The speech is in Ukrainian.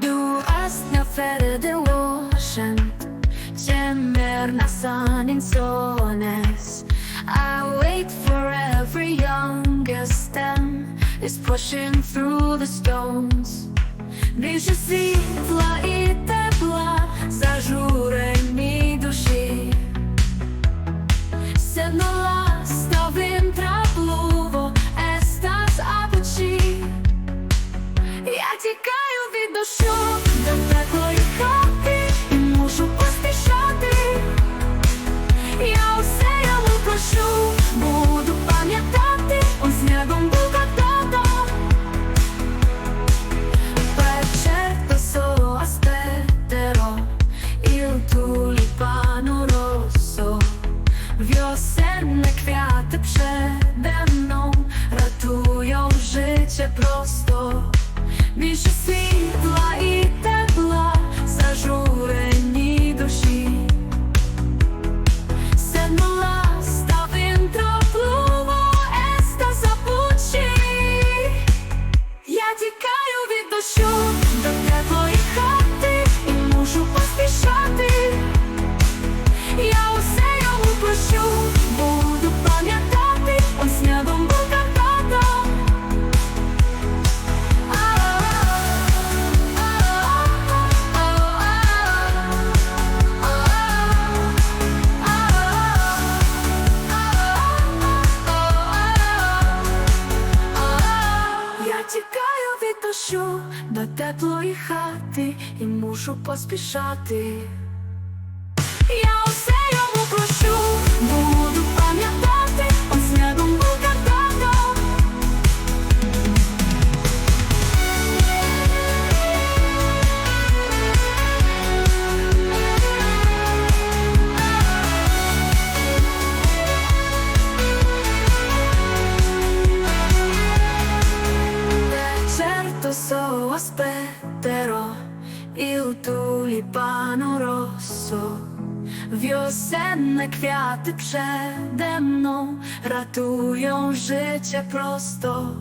Du östliga Ocean Ciemmerna sun in soreness I wait for every younger stem Is pushing through the stones Більше світла і тепла Зажурені Від дощу до теплої хати І мушу поспішати. Я усе йому прошу Буду пам'ятати Он снегом був когда-то Per certo solo aspetterò il tulipano rosso kwiaty przede mną Ratują życie prosto Більше тікаю від дощу до теплої хати і мушу поспішати. Я усе йому прощу, буду пам'ятати, so aspetterò il tulipano rosso. Wiosenne kwiaty przede mną Ratują życie prosto